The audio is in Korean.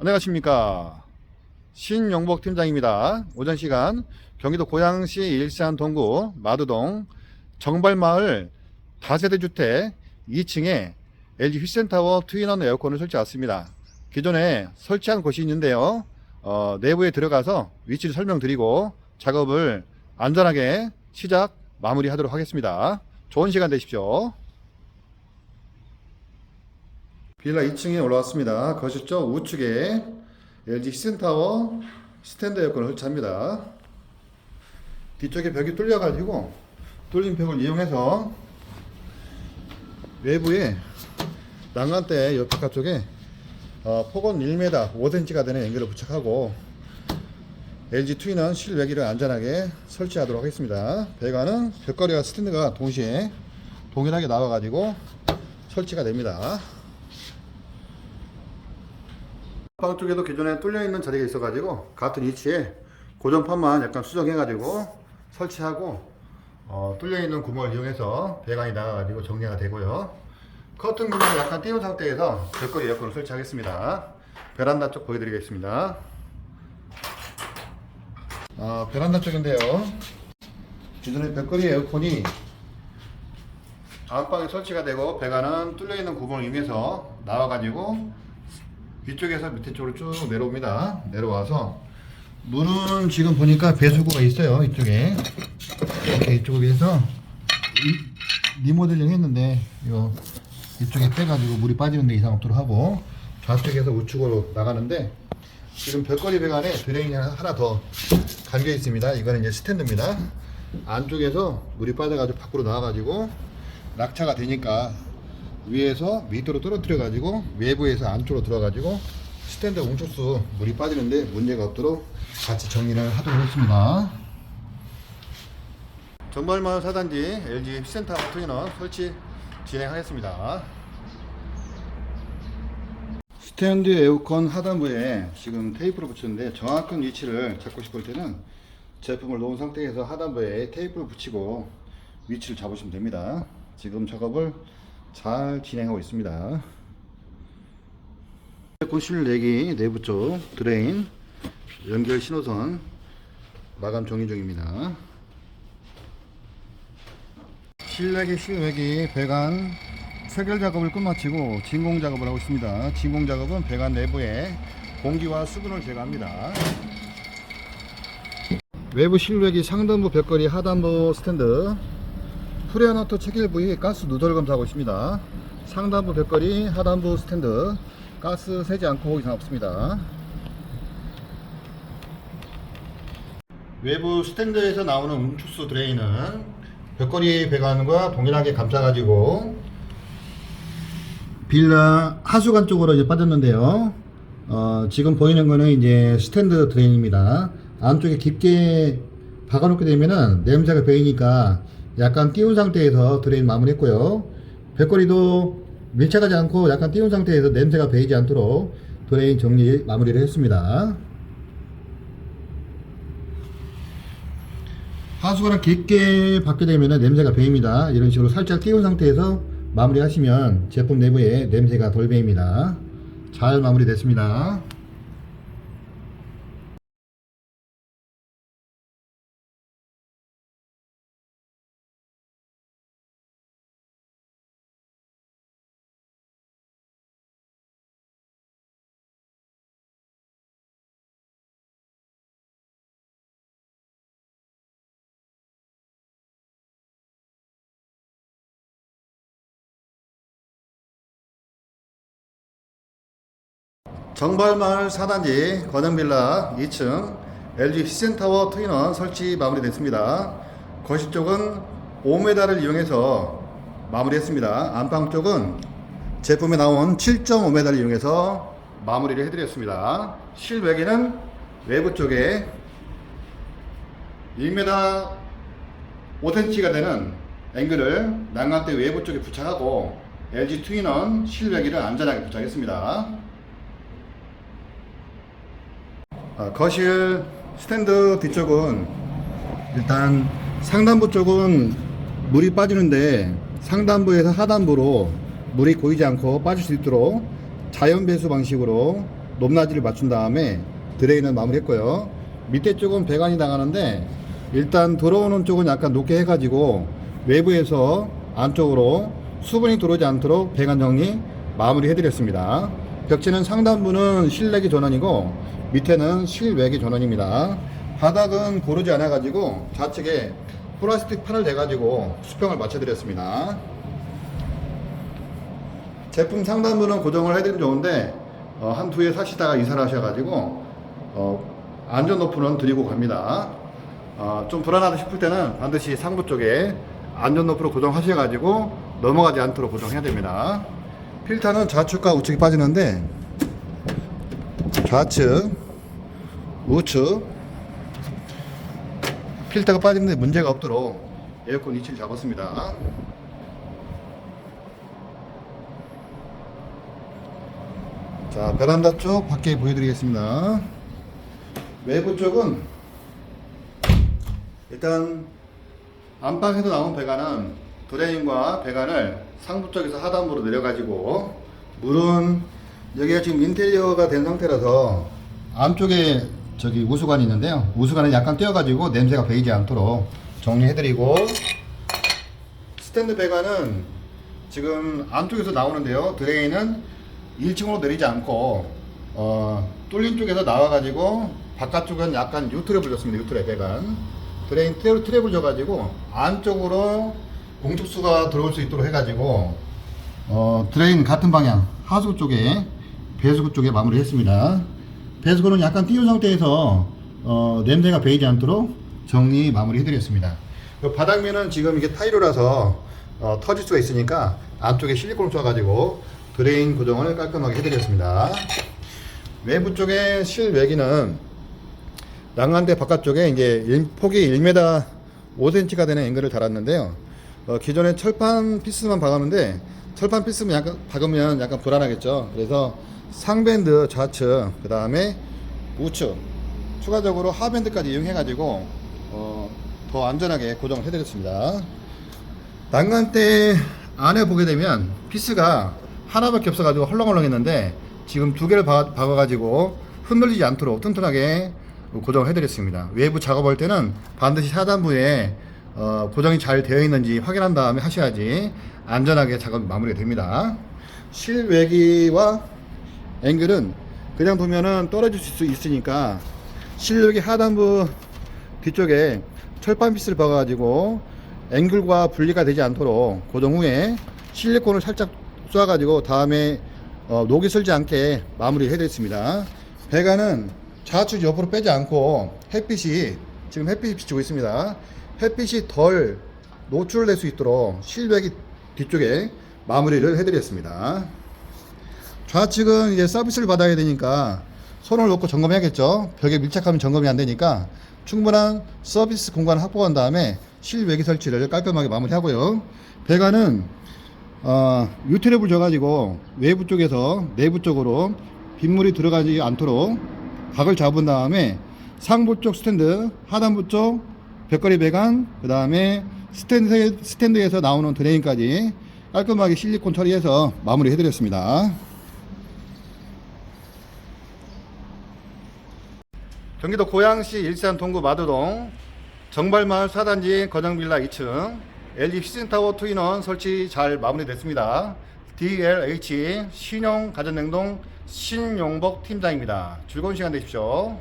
안녕하십니까. 신영복 팀장입니다. 오전 시간 경기도 고양시 일산 동구 마두동 정발마을 다세대 주택 2층에 LG 휘센타워 트윈원 에어컨을 설치했습니다. 기존에 설치한 곳이 있는데요. 어, 내부에 들어가서 위치를 설명드리고 작업을 안전하게 시작 마무리 하도록 하겠습니다. 좋은 시간 되십시오 빌라 2층에 올라왔습니다. 거실 쪽 우측에 LG 히센타워 스탠드 에어컨을 설치합니다. 뒤쪽에 벽이 뚫려가지고 뚫린 벽을 이용해서 외부에 난간대 옆 바깥쪽에 어, 폭은 1m 5cm가 되는 앵글을 부착하고 LG 트윈은 실외기를 안전하게 설치하도록 하겠습니다. 배관은 벽걸이와 스탠드가 동시에 동일하게 나와가지고 설치가 됩니다. 방 쪽에도 기존에 뚫려 있는 자리가 있어가지고 같은 위치에 고정판만 약간 수정해가지고 설치하고 어, 뚫려 있는 구멍을 이용해서 배관이 나가가지고 정리가 되고요. 커튼 구멍을 약간 띄운 상태에서 벽걸이 에어컨을 설치하겠습니다. 베란다 쪽 보여드리겠습니다. 아, 베란다 쪽인데요. 기존에 벽걸이 에어컨이 안방에 설치가 되고 배관은 뚫려 있는 구멍을 이용해서 나와가지고 위쪽에서 밑에 쪽으로 쭉 내려옵니다. 내려와서 문은 지금 보니까 배수구가 있어요. 이쪽에 이렇게 이쪽에서 이- 리모델링 했는데 이거 이쪽에 빼가지고 물이 빠지는 데 이상 없도록 하고 좌측에서 우측으로 나가는데 지금 벽걸이 배관에 드레인이 하나 더 감겨 있습니다. 이거는 이제 스탠드입니다. 안쪽에서 물이 빠져가지고 밖으로 나와가지고 낙차가 되니까 위에서 밑으로 떨어뜨려 가지고 외부에서 안쪽으로 들어 가지고 스탠드 웅초수 물이 빠지는데 문제가 없도록 같이 정리를 하도록 했습니다. 정발마을 사단지 LG 휘센터 트위너 설치 진행하겠습니다. 스탠드 에어컨 하단부에 지금 테이프를 붙였는데 정확한 위치를 잡고 싶을 때는 제품을 놓은 상태에서 하단부에 테이프를 붙이고 위치를 잡으시면 됩니다. 지금 작업을 잘 진행하고 있습니다. 고실 내기 내부 쪽 드레인 연결 신호선 마감 정리 중입니다. 실내기 실외기 배관 체결 작업을 끝마치고 진공 작업을 하고 있습니다. 진공 작업은 배관 내부에 공기와 수분을 제거합니다. 외부 실외기 상단부 벽걸이 하단부 스탠드 프레어너트 체결 부위 가스 누설 검사하고 있습니다. 상단부 벽걸이 하단부 스탠드 가스 새지 않고 이상 없습니다. 외부 스탠드에서 나오는 웅축수 드레인은 벽걸이 배관과 동일하게 감싸가지고 빌라 하수관 쪽으로 이제 빠졌는데요. 어, 지금 보이는 거는 이제 스탠드 드레인입니다. 안쪽에 깊게 박아놓게 되면은 냄새가 배이니까 약간 띄운 상태에서 드레인 마무리했고요. 벽걸이도 밀착하지 않고 약간 띄운 상태에서 냄새가 배이지 않도록 드레인 정리 마무리를 했습니다. 하수관을 깊게 받게 되면 냄새가 배입니다. 이런 식으로 살짝 띄운 상태에서 마무리하시면 제품 내부에 냄새가 덜 배입니다. 잘 마무리됐습니다. 정발마을 4단지 권영빌라 2층 LG 히센타워 트윈원 설치 마무리됐습니다. 거실 쪽은 5m를 이용해서 마무리했습니다. 안방 쪽은 제품에 나온 7.5m를 이용해서 마무리를 해드렸습니다. 실외기는 외부 쪽에 1m 5cm가 되는 앵글을 난간대 외부 쪽에 부착하고 LG 트윈원 실외기를 안전하게 부착했습니다. 아, 거실 스탠드 뒤쪽은 일단 상단부 쪽은 물이 빠지는데 상단부에서 하단부로 물이 고이지 않고 빠질 수 있도록 자연 배수 방식으로 높낮이를 맞춘 다음에 드레인은 마무리했고요. 밑에 쪽은 배관이 나가는데 일단 들어오는 쪽은 약간 높게 해가지고 외부에서 안쪽으로 수분이 들어오지 않도록 배관 정리 마무리 해드렸습니다. 벽지는 상단부는 실내기 전원이고 밑에는 실외기 전원입니다. 바닥은 고르지 않아 가지고 좌측에 플라스틱 판을 대 가지고 수평을 맞춰 드렸습니다. 제품 상단부는 고정을 해드리면 좋은데 어, 한두해 사시다가 이사를 하셔가지고 어, 안전 노프는 드리고 갑니다. 어, 좀 불안하다 싶을 때는 반드시 상부 쪽에 안전 노프로 고정하셔가지고 넘어가지 않도록 고정해야 됩니다. 필터는 좌측과 우측이 빠지는데 좌측, 우측 필터가 빠지는데 문제가 없도록 에어컨 위치를 잡았습니다. 자, 베란다 쪽 밖에 보여드리겠습니다. 외부 쪽은 일단 안방에서 나온 배관은 드레인과 배관을 상부 쪽에서 하단부로 내려가지고 물은 여기가 지금 인테리어가 된 상태라서 안쪽에 저기 우수관이 있는데요. 우수관을 약간 떼어가지고 냄새가 배이지 않도록 정리해드리고 스탠드 배관은 지금 안쪽에서 나오는데요. 드레인은 1층으로 내리지 않고 어, 뚫린 쪽에서 나와가지고 바깥쪽은 약간 유트랩을 줬습니다. 유트랩 배관 드레인 트랩, 트랩을 줘가지고 안쪽으로 공축수가 들어올 수 있도록 해가지고 어, 드레인 같은 방향 하수 쪽에 배수구 쪽에 마무리했습니다. 배수구는 약간 띄운 상태에서 어, 냄새가 배이지 않도록 정리 마무리해드렸습니다. 요 바닥면은 지금 이게 타이로라서 어, 터질 수가 있으니까 안쪽에 실리콘을 쏴가지고 드레인 고정을 깔끔하게 해드렸습니다. 외부 쪽에 실외기는 난간대 바깥쪽에 이제 일- 폭이 1m 5cm가 되는 앵글을 달았는데요. 어, 기존에 철판 피스만 박았는데 철판 피스만 약간 박으면 약간 불안하겠죠. 그래서 상밴드 좌측 그 다음에 우측 추가적으로 하밴드까지 이용해 가지고 어, 더 안전하게 고정을 해드렸습니다. 난간대 안에 보게 되면 피스가 하나밖에 없어가지고 헐렁헐렁했는데 지금 두 개를 박- 박아가지고 흔들리지 않도록 튼튼하게 고정을 해드렸습니다. 외부 작업할 때는 반드시 하단부에 어, 고정이 잘 되어 있는지 확인한 다음에 하셔야지 안전하게 작업이 마무리가 됩니다. 실외기와 앵글은 그냥 두면은 떨어질 수 있으니까 실외기 하단부 뒤쪽에 철판 피스를 박아가지고 앵글과 분리가 되지 않도록 고정 후에 실리콘을 살짝 쏴가지고 다음에 어, 녹이 슬지 않게 마무리 해드렸습니다. 배관은 좌측 옆으로 빼지 않고 햇빛이 지금 햇빛이 비치고 있습니다. 햇빛이 덜 노출될 수 있도록 실외기 뒤쪽에 마무리를 해드렸습니다. 좌측은 이제 서비스를 받아야 되니까 손을 놓고 점검해야겠죠. 벽에 밀착하면 점검이 안 되니까 충분한 서비스 공간을 확보한 다음에 실외기 설치를 깔끔하게 마무리하고요. 배관은 어, 유트랩을 줘가지고 외부 쪽에서 내부 쪽으로 빗물이 들어가지 않도록 각을 잡은 다음에 상부 쪽 스탠드, 하단부 쪽 벽걸이 배관, 그 다음에 스탠드, 스탠드에서 나오는 드레인까지 깔끔하게 실리콘 처리해서 마무리 해드렸습니다. 경기도 고양시 일산 동구 마도동 정발마을 사단지 거정빌라 2층 LG 시즌타워 투인원 설치 잘 마무리됐습니다. DLH 신용 가전냉동 신용복 팀장입니다. 즐거운 시간 되십시오.